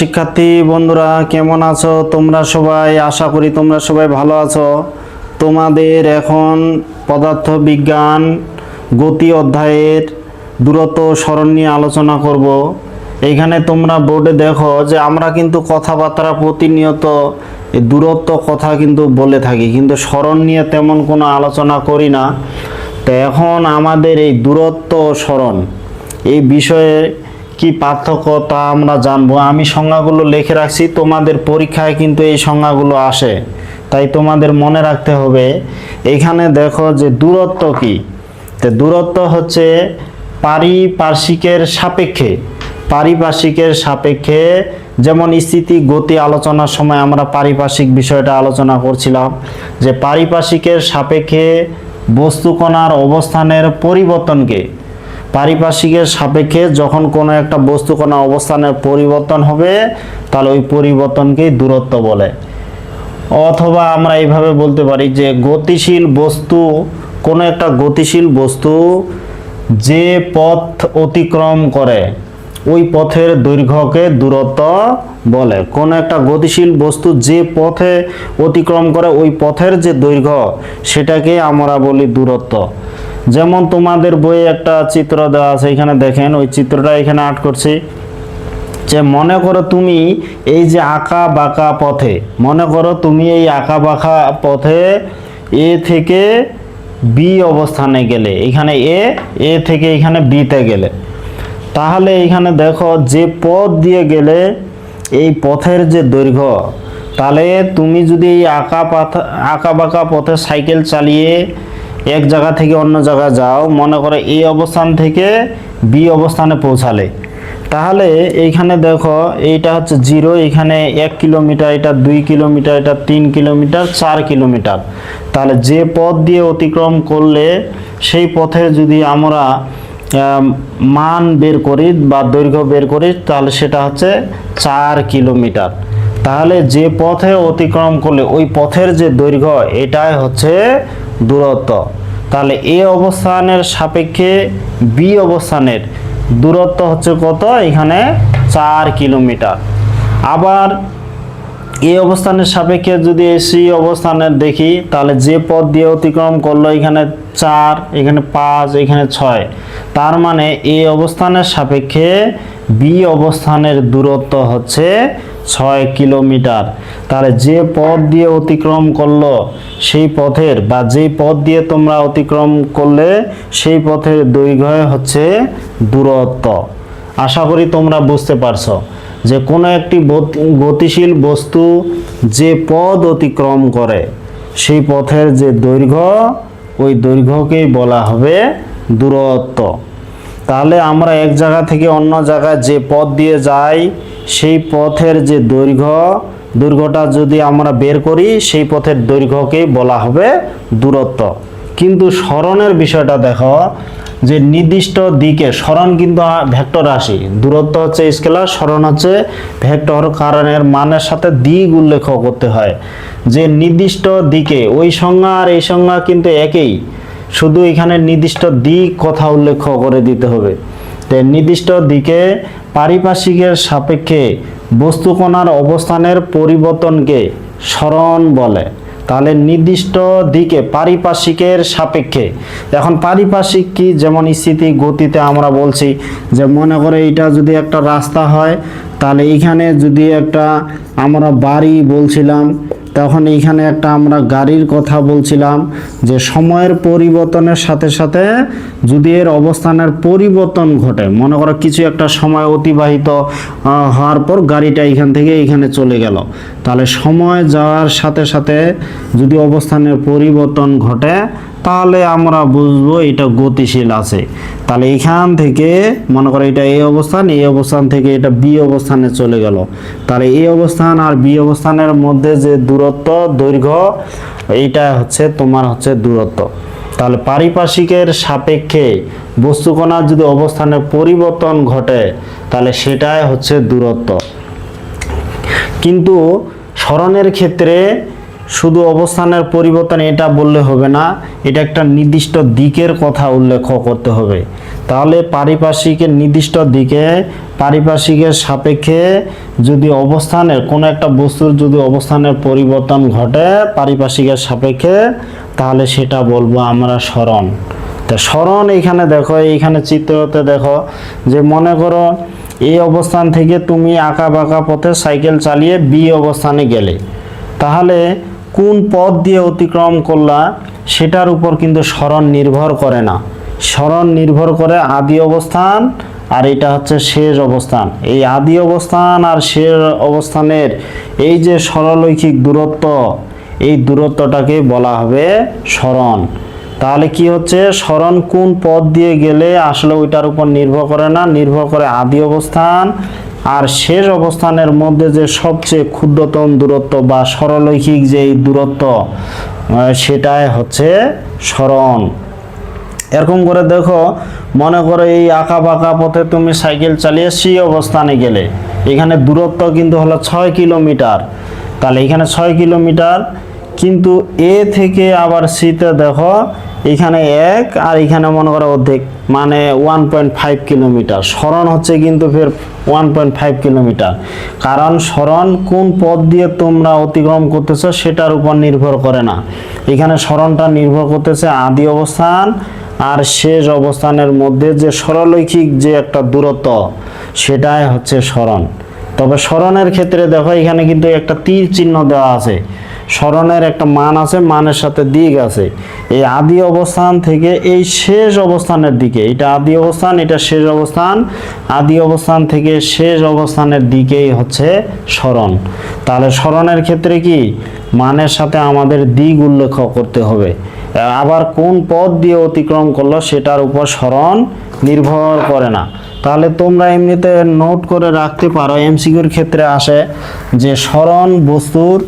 শিক্ষার্থী বন্ধুরা, কেমন আছো? তোমরা সবাই, আশা করি তোমরা সবাই ভালো আছো। তোমাদের এখন পদার্থ বিজ্ঞান গতি অধ্যায়ের দূরত্ব স্মরণ নিয়ে আলোচনা করব। এইখানে তোমরা বোর্ডে দেখো যে আমরা কিন্তু কথাবার্তা প্রতিনিয়ত দূরত্ব কথা কিন্তু বলে থাকি, কিন্তু স্মরণ নিয়ে তেমন কোনো আলোচনা করি না। তো এখন আমাদের এই দূরত্ব স্মরণ, এই বিষয়ে কি পার্থক্য তা আমরা জানব? আমি সংজ্ঞাগুলো লিখে রাখছি, তোমাদের পরীক্ষায় কিন্তু এই সংজ্ঞাগুলো আসে। তাই তোমাদের মনে রাখতে হবে, এখানে দেখো যে দূরত্ব কি? তো দূরত্ব হচ্ছে পারিপার্শ্বিকের সাপেক্ষে। পারিপার্শ্বিকের সাপেক্ষে যেমন স্থিতি, গতি, আলোচনার সময় আমরা পারিপার্শ্বিক বিষয়টা আলোচনা করছিলাম, যে পারিপার্শ্বিকের সাপেক্ষে বস্তুকণার অবস্থানের পরিবর্তনকে পারিপার্শ্বিকের সাপেক্ষে যখন কোনো একটা বস্তুকণা অবস্থানের পরিবর্তন হবে, তাহলে ওই পরিবর্তনকেই দূরত্ব বলে। অথবা আমরা এইভাবে বলতে পারি যে গতিশীল বস্তু, কোনো একটা গতিশীল বস্তু যে পথ অতিক্রম করে, ওই পথের দৈর্ঘ্যকে দূরত্ব বলে। কোনো একটা গতিশীল বস্তু যে পথে অতিক্রম করে, ওই পথের যে দৈর্ঘ্য, সেটাকে আমরা বলি দূরত্ব। যেমন তোমাদের বইয়ে একটা চিত্র দেওয়া আছে, এখানে দেখেন, ওই চিত্রটা এখানে আট করছি। যে মনে করো তুমি এই যে আঁকা বাঁকা পথে, মনে করো তুমি এই আঁকা বাঁকা পথে এ থেকে বি অবস্থানে গেলে, এখানে এ এ থেকে এখানে বিতে গেলে। তাহলে এখানে দেখো যে পথ দিয়ে গেলে এই পথের যে দৈর্ঘ্য, তাহলে তুমি যদি এই আঁকা পাথা, আঁকা বাঁকা পথে সাইকেল চালিয়ে এক জায়গা থেকে অন্য জায়গায় যাও মনে করো এই অবস্থান থেকে বি অবস্থানে পৌঁছালে। তাহলে এইখানে দেখো এইটা হচ্ছে জিরো এখানে এক কিলোমিটার এটা দুই কিলোমিটার এটা তিন কিলোমিটার চার কিলোমিটার। তাহলে যে পথ দিয়ে অতিক্রম করলে সেই পথে যদি আমরা আম, মান বের করি বা দৈর্ঘ্য বের করি তাহলে সেটা হচ্ছে চার কিলোমিটার। তাহলে যে পথে অতিক্রম করলে ওই পথের যে দৈর্ঘ্য এটাই হচ্ছে দূরত্ব। তাহলে এ অবস্থানের সাপেক্ষে বি অবস্থানের দূরত্ব হচ্ছে কত? এখানে চার কিলোমিটার। আবার এই অবস্থানের সাপেক্ষে যদি এসি অবস্থানের দেখি, তাহলে যে পথ দিয়ে অতিক্রম করল, এখানে চার, এখানে পাঁচ, এখানে ছয়। তার মানে এই অবস্থানের সাপেক্ষে বি অবস্থানের দূরত্ব হচ্ছে ছয় কিলোমিটার। তাহলে যে পথ দিয়ে অতিক্রম করল, সেই পথের বা যেই পথ দিয়ে তোমরা অতিক্রম করলে, সেই পথের দৈর্ঘ্য হচ্ছে দূরত্ব। আশা করি তোমরা বুঝতে পারছ যে কোনো একটি গতিশীল বস্তু যে পথ অতিক্রম করে, সেই পথের যে দৈর্ঘ্য, ওই দৈর্ঘ্যকেই বলা হবে দূরত্ব। তাহলে আমরা এক জায়গা থেকে অন্য জায়গায় যে পথ দিয়ে যাই সেই পথের যে দৈর্ঘ্য, দৈর্ঘ্যটা যদি আমরা বের করি, সেই পথের দৈর্ঘ্যকেই বলা হবে দূরত্ব। কিন্তু স্মরণের বিষয়টা দেখো, যে নির্দিষ্ট দিকে স্মরণ কিন্তু ভেক্টর রাশি। দূরত্ব হচ্ছে স্কেলার, স্মরণ হচ্ছে ভেক্টর কারণের মানের সাথে দিক উল্লেখ করতে হয়। যে নির্দিষ্ট দিকে, ওই সংজ্ঞা আর এই সংজ্ঞা কিন্তু একই। শুধু এখানে নির্দিষ্ট দিক কথা উল্লেখ করে দিতে হবে। নির্দিষ্ট দিকে পারিপার্শ্বিকের সাপেক্ষে বস্তুকণার অবস্থানের পরিবর্তনকে স্মরণ বলে। তাহলে নির্দিষ্ট দিকে পারিপার্শ্বিকের সাপেক্ষে। এখন পারিপার্শ্বিক কি? যেমন স্থিতি, গতিতে আমরা বলছি যে মনে করে এটা যদি একটা রাস্তা হয়, তাহলে এইখানে যদি একটা আমরা বাড়ি বলছিলাম তখন এইখানে একটা আমরা গাড়ির কথা বলছিলাম যে সময়ের পরিবর্তনের সাথে সাথে যদি এর অবস্থানের পরিবর্তন ঘটে, মনে করো কিছু একটা সময় অতিবাহিত হওয়ার পর গাড়িটা এখান থেকে এখানে চলে গেল। তাহলে সময় যাওয়ার সাথে সাথে যদি অবস্থানের পরিবর্তন ঘটে তাহলে আমরা বুঝব এটা গতিশীল আছে। তাহলে এখান থেকে, মনে করো এটা এই অবস্থান এই অবস্থান থেকে এটা বি অবস্থানে চলে গেল। তাহলে এই অবস্থান আর বি অবস্থানের মধ্যে যে দূরত্ব, দৈর্ঘ্য, এইটা হচ্ছে তোমার হচ্ছে দূরত্ব। তাহলে পারিপার্শ্বিকের সাপেক্ষে বস্তুকণার যদি অবস্থানে পরিবর্তন ঘটে, তাহলে সেটাই হচ্ছে দূরত্ব। কিন্তু স্মরণের ক্ষেত্রে শুধু অবস্থানের পরিবর্তন এটা বললে হবে না, এটা একটা নির্দিষ্ট দিকের কথা উল্লেখ করতে হবে। তাহলে পারিপার্শ্বিকের নির্দিষ্ট দিকে, পারিপার্শ্বিকের সাপেক্ষে যদি অবস্থানের কোনো একটা বস্তুর যদি অবস্থানের পরিবর্তন ঘটে পারিপার্শ্বিকের সাপেক্ষে, তাহলে সেটা বলব আমরা স্মরণ। তা স্মরণ এইখানে দেখো এইখানে চিত্রতে দেখো যে মনে করো এই অবস্থান থেকে তুমি আঁকা বাঁকা পথে সাইকেল চালিয়ে বি অবস্থানে গেলে। তাহলে কোন পথ দিয়ে অতিক্রম করলা সেটার উপর কিন্তু স্মরণ নির্ভর করে না। স্মরণ নির্ভর করে আদি অবস্থান আর এটা হচ্ছে শেষ অবস্থান। এই আদি অবস্থান আর শেষ অবস্থানের এই যে সরলৈখিক দূরত্ব, এই দূরত্বটাকে বলা হবে স্মরণ। তাহলে কি হচ্ছে? স্মরণ কোন পথ দিয়ে গেলে আসলে ওইটার উপর নির্ভর করে না, নির্ভর করে আদি অবস্থান আর শেষ অবস্থানের মধ্যে যে সবচেয়ে ক্ষুদ্রতম দূরত্ব বা সরলৈখিক যে এই দূরত্ব সেটাই হচ্ছে স্মরণ। এরকম করে দেখো, মনে করো এই আঁকা বাঁকা পথে তুমি সাইকেল চালিয়ে সেই অবস্থানে গেলে, এখানে দূরত্ব কিন্তু হলো ছয় কিলোমিটার। তাহলে এখানে ছয় কিলোমিটার, কিন্তু এ থেকে আবার সিতে দেখো এখানে এক আর এখানে মনে করো অর্ধেক মানে ওয়ান পয়েন্ট ফাইভ কিলোমিটার। স্মরণ হচ্ছে কিন্তু ফের ওয়ান পয়েন্ট ফাইভ কিলোমিটার। কারণ স্মরণ কোন পথ দিয়ে তোমরা অতিক্রম করতেছো সেটার উপর নির্ভর করে না। এখানে স্মরণটা নির্ভর করতেছে আদি অবস্থান আর শেষ অবস্থানের মধ্যে যে সরলৈখিক যে একটা দূরত্ব, সেটাই হচ্ছে স্মরণ। তবে স্মরণের ক্ষেত্রে দেখো এখানে কিন্তু একটা তীর চিহ্ন দেওয়া আছে। স্মরণের একটা মান আছে, মানের সাথে দিক আছে। এই আদি অবস্থান থেকে এই শেষ অবস্থানের দিকে, এটা আদি অবস্থান, এটা শেষ অবস্থান, আদি অবস্থান থেকে শেষ অবস্থানের দিকেই হচ্ছে স্মরণ। তাহলে স্মরণের ক্ষেত্রে কি? মানের সাথে আমাদের দিক উল্লেখ করতে হবে। আবার কোন পথ দিয়ে অতিক্রম করল সেটার উপর স্মরণ নির্ভর করে না। তাহলে তোমরা এমনিতে নোট করে রাখতে পারো এমসিকিউর ক্ষেত্রে আসে যে স্মরণ বস্তুর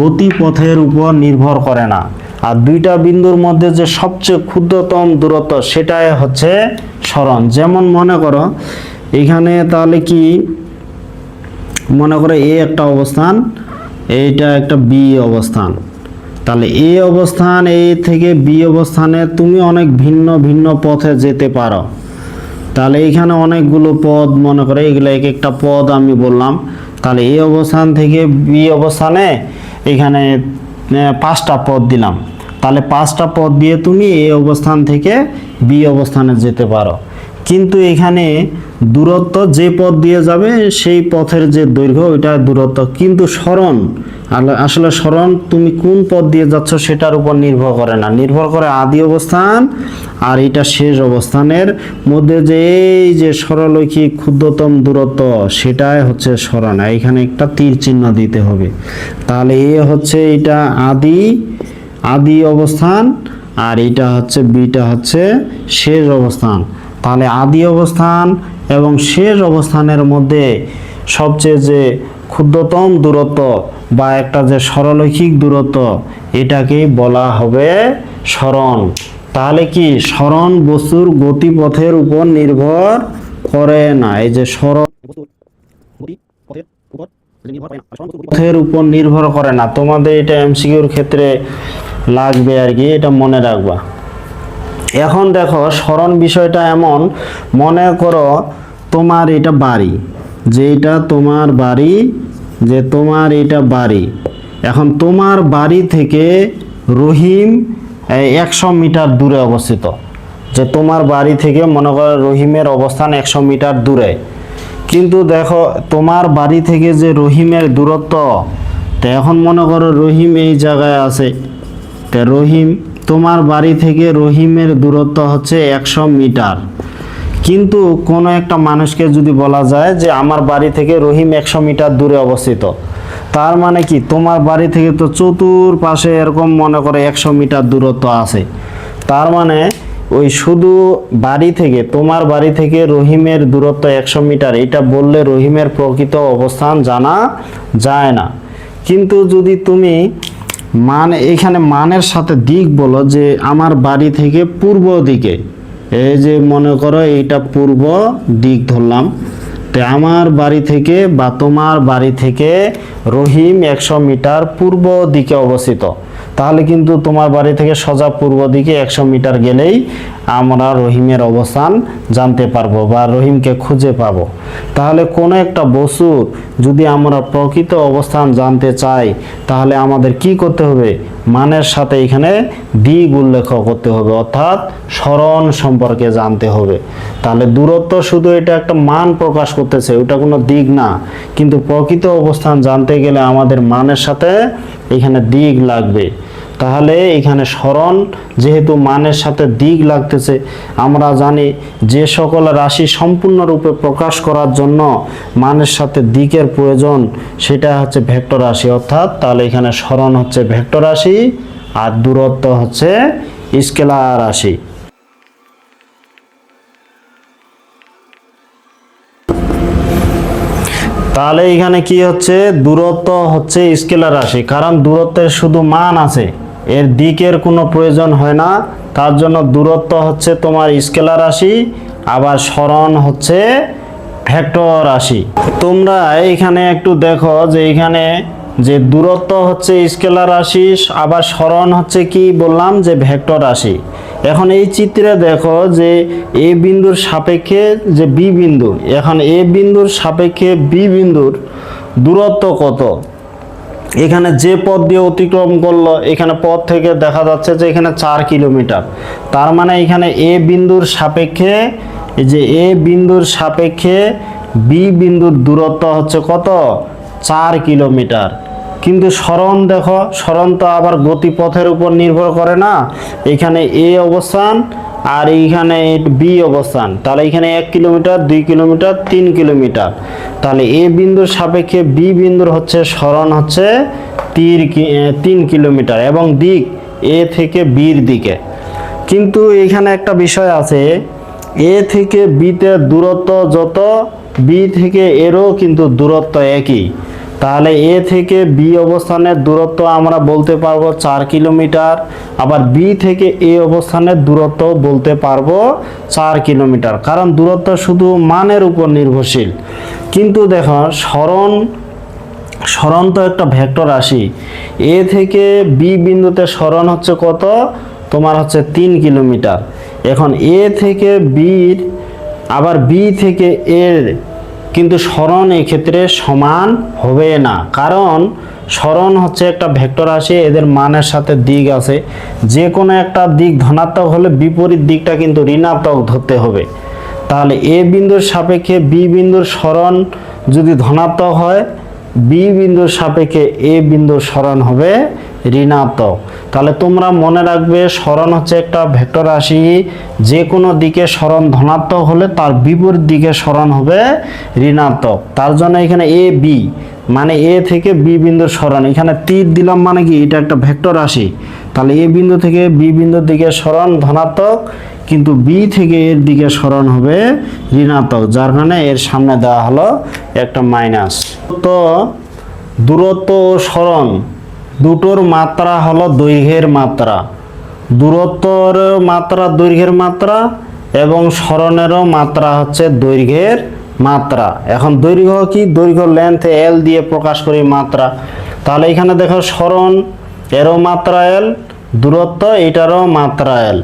গতিপথের উপর নির্ভর করে না। আর দুইটা বিন্দুর মধ্যে যে সবচেয়ে ক্ষুদ্রতম দূরত্ব সেটাই হচ্ছে স্মরণ। যেমন মনে করো, এখানে তাহলে কি? মনে করো এ একটা অবস্থান, এইটা একটা বি অবস্থান। তাহলে এ অবস্থান, এ থেকে বি অবস্থানে তুমি অনেক ভিন্ন ভিন্ন পথে যেতে পারো। তাহলে এখানে অনেকগুলো পদ মনে করে, এগুলো এক একটা পদ আমি বললাম। তাহলে এই অবস্থান থেকে বি অবস্থানে এখানে পাঁচটা পদ দিলাম। তাহলে পাঁচটা পদ দিয়ে তুমি এই অবস্থান থেকে বি অবস্থানে যেতে পারো। কিন্তু এখানে দূরত্ব যে পথ দিয়ে যাবে, সেই পথের যে দৈর্ঘ্য, ওইটা দূরত্ব। কিন্তু স্মরণ আসলে স্মরণ তুমি কোন পথ দিয়ে যাচ্ছ সেটার উপর নির্ভর করে না। নির্ভর করে আদি অবস্থান আর এটা শেষ অবস্থানের মধ্যে যে এই যে সরলৈখিক ক্ষুদ্রতম দূরত্ব, সেটাই হচ্ছে স্মরণ। এখানে একটা তীর চিহ্ন দিতে হবে। তাহলে এ হচ্ছে এটা আদি আদি অবস্থান আর এটা হচ্ছে, বিটা হচ্ছে শেষ অবস্থান। তাহলে আদি অবস্থান এবং শেষ অবস্থানের মধ্যে সবচেয়ে যে ক্ষুদ্রতম দূরত্ব বা একটা যে সরলৈখিক দূরত্ব, এটাকেই বলা হবে স্মরণ। তাহলে কি স্মরণ বস্তুর গতিপথের উপর নির্ভর করে না? এই যে স্মরণ পথের উপর নির্ভর করে না। তোমাদের এটা এমসিকিউর ক্ষেত্রে লাগবে আর কি, এটা মনে রাখবা। এখন দেখো, স্মরণ বিষয়টা এমন, মনে করো তোমার এটা বাড়ি যে এটা তোমার বাড়ি, যে তোমার এটা বাড়ি। এখন তোমার বাড়ি থেকে রহিম একশো মিটার দূরে অবস্থিত। যে তোমার বাড়ি থেকে মনে করো রহিমের অবস্থান একশো মিটার দূরে। কিন্তু দেখো, তোমার বাড়ি থেকে যে রহিমের দূরত্ব, তো এখন মনে করো রহিম এই জায়গায় আছে। তা রহিম তোমার বাড়ি থেকে রহিমের দূরত্ব হচ্ছে একশো মিটার। কিন্তু কোনো একটা মানুষকে যদি বলা যায় যে আমার বাড়ি থেকে রহিম একশো মিটার দূরে অবস্থিত, তার মানে কি তোমার বাড়ি থেকে তো চতুর পাশে এরকম মনে করে একশো মিটার দূরত্ব আছে। তার মানে ওই শুধু বাড়ি থেকে, তোমার বাড়ি থেকে রহিমের দূরত্ব একশো মিটার, এটা বললে রহিমের প্রকৃত অবস্থান জানা যায় না। কিন্তু যদি তুমি মান, এখানে মানের সাথে দিক বলো যে আমার বাড়ি থেকে পূর্ব দিকে। এই যে মনে করো এইটা পূর্ব দিক ধরলাম। তো আমার বাড়ি থেকে বা তোমার বাড়ি থেকে রহিম একশো মিটার পূর্ব দিকে অবস্থিত। তাহলে কিন্তু তোমার বাড়ি থেকে সোজা পূর্ব দিকে একশো মিটার গেলেই আমরা রহিমের অবস্থান জানতে পারব বা রহিমকে খুঁজে পাবো। তাহলে কোনো একটা বস্তুর যদি আমরা প্রকৃত অবস্থান জানতে চাই, তাহলে আমাদের কি করতে হবে? মানের সাথে এখানে দিক উল্লেখ করতে হবে, অর্থাৎ স্মরণ সম্পর্কে জানতে হবে। তাহলে দূরত্ব শুধু এটা একটা মান প্রকাশ করতেছে, ওটা কোনো দিক না। কিন্তু প্রকৃত অবস্থান জানতে গেলে আমাদের মানের সাথে এখানে দিক লাগবে। তাহলে এখানে স্মরণ যেহেতু মানের সাথে দিক লাগতেছে, আমরা জানি যে সকল রাশি সম্পূর্ণরূপে প্রকাশ করার জন্য মানের সাথে দিকের প্রয়োজন, সেটা হচ্ছে ভেক্টর রাশি। অর্থাৎ তাহলে এখানে স্মরণ হচ্ছে ভেক্টর রাশি আর দূরত্ব হচ্ছে স্কেলার রাশি। তাহলে এখানে কি হচ্ছে? দূরত্ব হচ্ছে স্কেলার রাশি, কারণ দূরত্বের শুধু মান আছে। এর দিকের কোনো প্রয়োজন হয় না। তার জন্য দূরত্ব হচ্ছে তোমার স্কেলার রাশি, আবার স্মরণ হচ্ছে ভেক্টর রাশি। তোমরা এখানে একটু দেখো যে এখানে যে দূরত্ব হচ্ছে স্কেলার রাশি, আবার স্মরণ হচ্ছে কি বললাম যে ভেক্টর রাশি। এখন এই চিত্রে দেখো যে এ বিন্দুর সাপেক্ষে যে বি বিন্দু, এখন এ বিন্দুর সাপেক্ষে বি বিন্দুর দূরত্ব কত? এখানে যে পথ দিয়ে অতিক্রম করল, এখানে পথ থেকে দেখা যাচ্ছে যে এখানে চার কিলোমিটার। তার মানে এখানে এ বিন্দুর সাপেক্ষে যে এ বিন্দুর সাপেক্ষে বি বিন্দুর দূরত্ব হচ্ছে কত? চার কিলোমিটার। কিন্তু স্মরণ দেখো, স্মরণ তো আবার গতিপথের উপর নির্ভর করে না। এখানে এ অবস্থান আর এইখানে বি অবস্থান। তাহলে এখানে এক কিলোমিটার, দুই কিলোমিটার, তিন কিলোমিটার। তাহলে এ বিন্দুর সাপেক্ষে বি বিন্দুর হচ্ছে স্মরণ হচ্ছে তীর তিন কিলোমিটার এবং দিক এ থেকে বির দিকে। কিন্তু এখানে একটা বিষয় আছে এ থেকে বিতে দূরত্ব যত বি থেকে এরও কিন্তু দূরত্ব একই। তাহলে এ থেকে বি অবস্থানের দূরত্ব আমরা বলতে পারব চার কিলোমিটার। আবার বি থেকে এ অবস্থানের দূরত্ব বলতে পারব চার কিলোমিটার। কারণ দূরত্ব শুধু মানের উপর নির্ভরশীল। কিন্তু দেখো, স্মরণ স্মরণ তো একটা ভেক্টর রাশি। এ থেকে বি বিন্দুতে স্মরণ হচ্ছে কত? তোমার হচ্ছে তিন কিলোমিটার। এখন এ থেকে বির, আবার বি থেকে এর কিন্তু স্মরণ ক্ষেত্রে সমান হবে না। কারণ স্মরণ হচ্ছে একটা ভেক্টর রাশি এদের মানের সাথে দিক আছে। যে কোনো একটা দিক ধনাত্মক হলে বিপরীত দিকটা কিন্তু ঋণাত্মক ধরতে হবে। তাহলে এ বিন্দুর সাপেক্ষে বি বিন্দুর স্মরণ যদি ধনাত্মক হয় বি বিন্দুর সাপেক্ষে এ বিন্দুর স্মরণ হবে ঋণাত্মক। তাহলে তোমরা মনে রাখবে স্মরণ হচ্ছে একটা ভেক্টর রাশি যে কোনো দিকে স্মরণ ধনাত্মক হলে তার বিপরীত দিকে স্মরণ হবে ঋণাত্মক। তার জন্য এখানে এ বি মানে এ থেকে বি বিন্দুর স্মরণ। এখানে তীর দিলাম মানে কি? এটা একটা ভেক্টর রাশি। তাহলে এ বিন্দু থেকে বি বিন্দুর দিকে স্মরণ ধনাত্মক, কিন্তু বি থেকে এর দিকে স্মরণ হবে ঋণাত্মক, যার কারণে এর সামনে দেওয়া হলো একটা মাইনাস। তো দূরত্ব ও স্মরণ দুটোর মাত্রা হলো দৈর্ঘ্যের মাত্রা। দূরত্বর মাত্রা দৈর্ঘ্যের মাত্রা এবং স্মরণেরও মাত্রা হচ্ছে দৈর্ঘ্যের মাত্রা। এখন দৈর্ঘ্য কি? দৈর্ঘ্য লেন্থ এল দিয়ে প্রকাশ করি মাত্রা। তাহলে এখানে দেখো স্মরণ, এরও মাত্রা এল দূরত্ব এটারও মাত্রা এল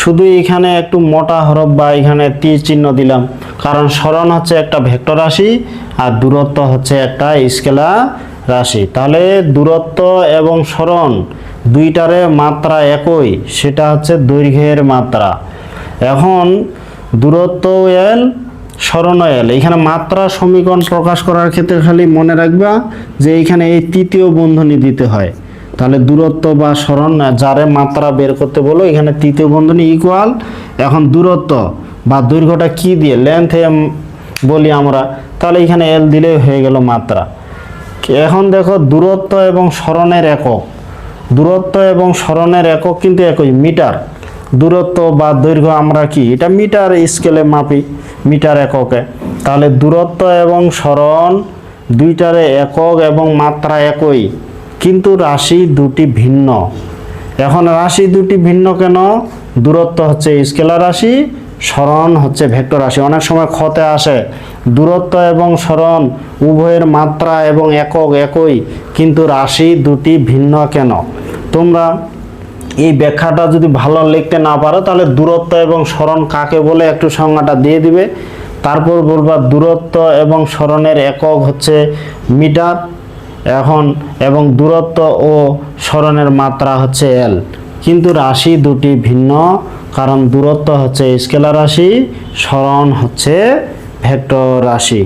শুধু এখানে একটু মোটা হরফ বা এখানে তীর চিহ্ন দিলাম। কারণ স্মরণ হচ্ছে একটা ভেক্টর রাশি আর দূরত্ব হচ্ছে একটা স্কেলার রাশি। তাহলে দূরত্ব এবং স্মরণ দুইটারে মাত্রা একই, সেটা হচ্ছে দৈর্ঘ্যের মাত্রা। এখন দূরত্ব এল স্মরণ এল এখানে মাত্রা সমীকরণ প্রকাশ করার ক্ষেত্রে খালি মনে রাখবা যে এখানে এই তৃতীয় বন্ধনী দিতে হয়। তাহলে দূরত্ব বা স্মরণ, যারে মাত্রা বের করতে বলো, এখানে তৃতীয় বন্ধনী ইকুয়াল এখন দূরত্ব বা দৈর্ঘ্যটা কি দিয়ে লেন্থ বলি আমরা, তাহলে এখানে এল দিলেই হয়ে গেল মাত্রা। এখন দেখো দূরত্ব এবং স্মরণের একক। দূরত্ব এবং স্মরণের একক কিন্তু একই, মিটার। দূরত্ব বা দৈর্ঘ্য আমরা কি? এটা মিটার স্কেলে মাপি, মিটার এককে। তাহলে দূরত্ব এবং স্মরণ দুইটারে একক এবং মাত্রা একই। কিন্তু রাশি দুটি ভিন্ন। এখন রাশি দুটি ভিন্ন কেন? দূরত্ব হচ্ছে স্কেলার রাশি, স্মরণ হচ্ছে ভেক্টর রাশি। অনেক সময় ক্ষতে আসে দূরত্ব এবং সরণ উভয়ের মাত্রা এবং একক একই, কিন্তু রাশি দুটি ভিন্ন কেন? তোমরা এই ব্যাখ্যাটা যদি ভালো লিখতে না পারো, তাহলে দূরত্ব এবং সরণ কাকে বলে একটু সংজ্ঞাটা দিয়ে দিবে। তারপর বলবা দূরত্ব এবং সরণের একক হচ্ছে মিটার এখন, এবং দূরত্ব ও সরণের মাত্রা হচ্ছে এল কিন্তু রাশি দুটি ভিন্ন, কারণ দূরত্ব হচ্ছে স্কেলার রাশি সরণ হচ্ছে ভেক্টর রাশি